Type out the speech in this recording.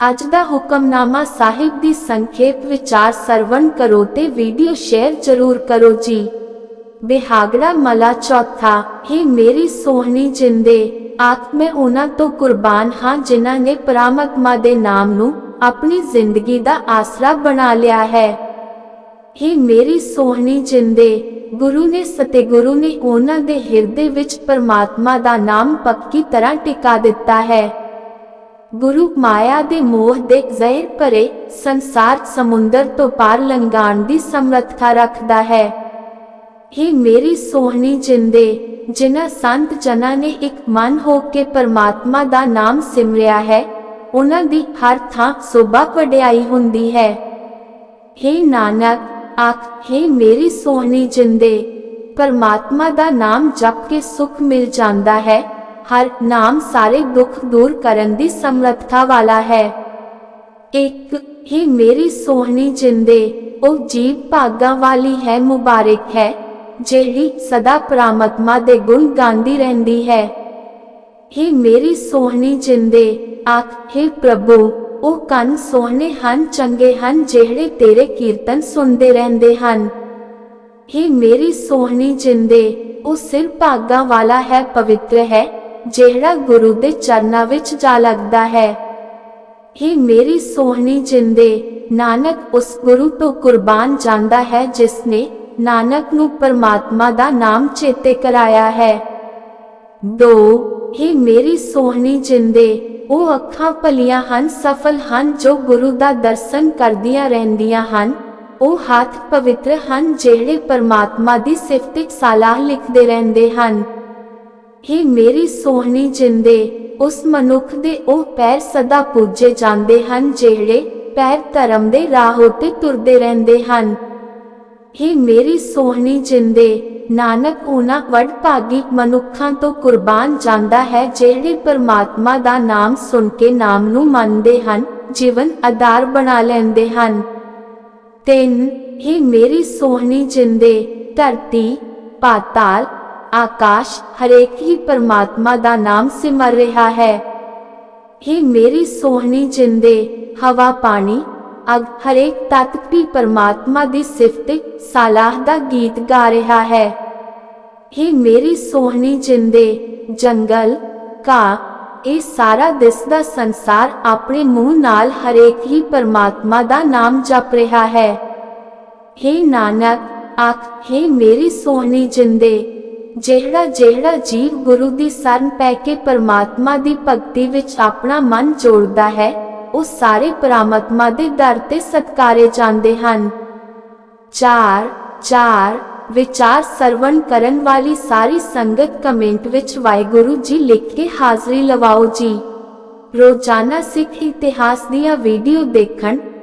ਅੱਜ ਦਾ ਹੁਕਮਨਾਮਾ ਸਾਹਿਬ ਦੀ ਸੰਖੇਪ ਵਿਚਾਰ ਸਰਵਣ ਕਰੋ ਤੇ ਵੀਡੀਓ ਸ਼ੇਅਰ ਜ਼ਰੂਰ ਕਰੋ ਜੀ। ਬਿਹਾਗੜਾ ਮਲਾ ਚੌਥਾ, ਹੀ ਮੇਰੀ ਸੋਹਣੀ ਜਿੰਦੇ ਆਖ ਉਹਨਾਂ ਤੋਂ ਕੁਰਬਾਨ ਹਾਂ ਜਿਨ੍ਹਾਂ ਨੇ ਪਰਮਾਤਮਾ ਦੇ ਨਾਮ ਨੂੰ ਆਪਣੀ ਜ਼ਿੰਦਗੀ ਦਾ ਆਸਰਾ ਬਣਾ ਲਿਆ ਹੈ। ਹੀ ਮੇਰੀ ਸੋਹਣੀ ਜਿੰਦੇ, ਗੁਰੂ ਨੇ ਸਤਿਗੁਰੂ ਨੇ ਉਹਨਾਂ ਦੇ ਹਿਰਦੇ ਵਿੱਚ ਪਰਮਾਤਮਾ ਦਾ ਨਾਮ ਪੱਕੀ ਤਰ੍ਹਾਂ ਟਿਕਾ ਦਿੱਤਾ ਹੈ। ਗੁਰੂ ਮਾਇਆ ਦੇ ਮੋਹ ਦੇ ਜ਼ਹਿਰ ਭਰੇ ਸੰਸਾਰ ਸਮੁੰਦਰ ਤੋਂ ਪਾਰ ਲੰਘਾਣ ਦੀ ਸਮਰੱਥਾ ਰੱਖਦਾ ਹੈ। ਹੀ ਮੇਰੀ ਸੋਹਣੀ ਜਿੰਦੇ, ਜਿਨ੍ਹਾਂ ਸੰਤ ਜਨਾਂ ਨੇ ਇੱਕ ਮਨ ਹੋ ਕੇ ਪਰਮਾਤਮਾ ਦਾ ਨਾਮ ਸਿਮਰਿਆ ਹੈ, ਉਹਨਾਂ ਦੀ ਹਰ ਥਾਂ ਸੋਭਾ ਵਡਿਆਈ ਹੁੰਦੀ ਹੈ। हे ਨਾਨਕ, ਆਖ हे ਮੇਰੀ ਸੋਹਣੀ ਜਿੰਦੇ, ਪਰਮਾਤਮਾ ਦਾ ਨਾਮ ਜਪ ਕੇ ਸੁਖ ਮਿਲ ਜਾਂਦਾ ਹੈ। ਹਰ ਨਾਮ ਸਾਰੇ ਦੁੱਖ ਦੂਰ ਕਰਨ ਦੀ ਸਮਰੱਥਾ ਵਾਲਾ ਹੈ ਇੱਕ ਹੀ ਮੇਰੀ ਸੋਹਣੀ ਜਿੰਦੇ ਉਹ ਜੀਵ ਭਾਗਾ ਵਾਲੀ ਹੈ ਮੁਬਾਰਕ ਹੈ ਜਿਹੜੀ ਸਦਾ ਪਰਮਾਤਮਾ ਦੇ ਗੁਣ ਗਾਉਂਦੀ ਰਹਿੰਦੀ ਹੈ हे ਮੇਰੀ ਸੋਹਣੀ ਜਿੰਦੇ ਆਖ हे ਪ੍ਰਭੂ ਉਹ ਕੰਨ ਸੋਹਣੇ ਹਨ ਚੰਗੇ ਹਨ ਜਿਹੜੇ ਤੇਰੇ ਕੀਰਤਨ ਸੁਣਦੇ ਰਹਿੰਦੇ ਹਨ हे ਮੇਰੀ ਸੋਹਣੀ ਜਿੰਦੇ ਉਹ ਸਿਰ ਭਾਗਾ ਵਾਲਾ ਹੈ ਪਵਿੱਤਰ ਹੈ ਜਿਹੜਾ ਗੁਰੂ ਦੇ ਚਰਨਾਂ ਵਿੱਚ ਜਾ ਲੱਗਦਾ ਹੈ। ਇਹ ਮੇਰੀ ਸੋਹਣੀ ਜਿੰਦੇ, ਨਾਨਕ ਉਸ ਗੁਰੂ ਤੋਂ ਕੁਰਬਾਨ ਜਾਂਦਾ ਹੈ ਜਿਸ ਨੇ ਨਾਨਕ ਨੂੰ ਪਰਮਾਤਮਾ ਦਾ ਨਾਮ ਚੇਤੇ ਕਰਾਇਆ ਹੈ। ਦੋ हे ਮੇਰੀ ਸੋਹਣੀ ਜਿੰਦੇ, ਉਹ ਅੱਖਾਂ ਭਲੀਆਂ ਹਨ, ਸਫਲ ਹਨ, ਜੋ ਗੁਰੂ ਦਾ ਦਰਸ਼ਨ ਕਰਦੀਆਂ ਰਹਿੰਦੀਆਂ ਹਨ। ਉਹ ਹੱਥ ਪਵਿੱਤਰ ਹਨ, ਜਿਹੜੇ ਪਰਮਾਤਮਾ ਦੀ ਸਿਫਤ ਸਲਾਹ ਲਿਖਦੇ ਰਹਿੰਦੇ ਹਨ। हे ਮੇਰੀ ਸੋਹਣੀ ਜਿੰਦੇ, ਉਸ ਮਨੁੱਖ ਦੇ ਉਹ ਪੈਰ ਸਦਾ ਪੂਜੇ ਜਾਂਦੇ ਹਨ, ਜਿਹੜੇ ਪੈਰ ਧਰਮ ਦੇ ਰਾਹ ਉਤੇ ਤੁਰਦੇ ਰਹਿੰਦੇ ਹਨ। हे ਮੇਰੀ ਸੋਹਣੀ ਜਿੰਦੇ, ਨਾਨਕ ਉਹਨਾਂ ਵਡ ਭਾਗੀ ਮਨੁੱਖਾਂ ਤੋਂ ਕੁਰਬਾਨ ਜਾਂਦਾ ਹੈ, ਜਿਹੜੇ ਪਰਮਾਤਮਾ ਦਾ ਨਾਮ ਸੁਣ ਕੇ ਨਾਮ ਨੂੰ ਮੰਨਦੇ ਹਨ, ਜੀਵਨ ਆਧਾਰ ਬਣਾ ਲੈਂਦੇ ਹਨ। ਤਿੰਨ, ਹੀ ਮੇਰੀ ਸੋਹਣੀ ਜਿੰਦੇ, ਧਰਤੀ, ਪਾਤਾਲ ਆਕਾਸ਼ ਹਰੇਕ ਹੀ ਪਰਮਾਤਮਾ ਦਾ ਨਾਮ ਸਿਮਰ ਰਿਹਾ ਹੈ। ਹੀ ਮੇਰੀ ਸੋਹਣੀ ਜਿੰਦੇ, ਹਵਾ, ਪਾਣੀ, ਅਗ ਹਰੇਕ ਤੱਤ ਵੀ ਪਰਮਾਤਮਾ ਦੀ ਸਿਫਤ ਸਲਾਹ ਦਾ ਗੀਤ ਗਾ ਰਿਹਾ ਹੈ। ਹੀ ਮੇਰੀ ਸੋਹਣੀ ਜਿੰਦੇ, ਜੰਗਲ ਕਾ ਇਹ ਸਾਰਾ ਦਿਸਦਾ ਸੰਸਾਰ ਆਪਣੇ ਮੂੰਹ ਨਾਲ ਹਰੇਕ ਹੀ ਪਰਮਾਤਮਾ ਦਾ ਨਾਮ ਜਪ ਰਿਹਾ ਹੈ। हे ਨਾਨਕ, ਆਖ हे ਮੇਰੀ ਸੋਹਣੀ ਜਿੰਦੇ ਜਿਹੜਾ ਜਿਹੜਾ ਜੀਵ ਗੁਰੂ ਦੀ ਸ਼ਰਨ ਪੈ ਕੇ ਪਰਮਾਤਮਾ ਦੀ ਭਗਤੀ ਵਿੱਚ ਆਪਣਾ ਮਨ ਜੋੜਦਾ ਹੈ, ਉਹ ਸਾਰੇ ਪਰਮਾਤਮਾ ਦੇ ਦਰ ਤੇ ਸਤਕਾਰੇ ਜਾਂਦੇ ਹਨ। 4 4 ਵਿਚਾਰ ਸਰਵਣ ਕਰਨ ਵਾਲੀ ਸਾਰੀ ਸੰਗਤ ਕਮੈਂਟ ਵਿੱਚ ਵਾਹਿਗੁਰੂ ਜੀ ਲਿਖ ਕੇ ਹਾਜ਼ਰੀ ਲਵਾਓ ਜੀ। ਰੋਜ਼ਾਨਾ ਸਿੱਖ ਇਤਿਹਾਸ ਦੀਆਂ ਵੀਡੀਓ ਦੇਖਣ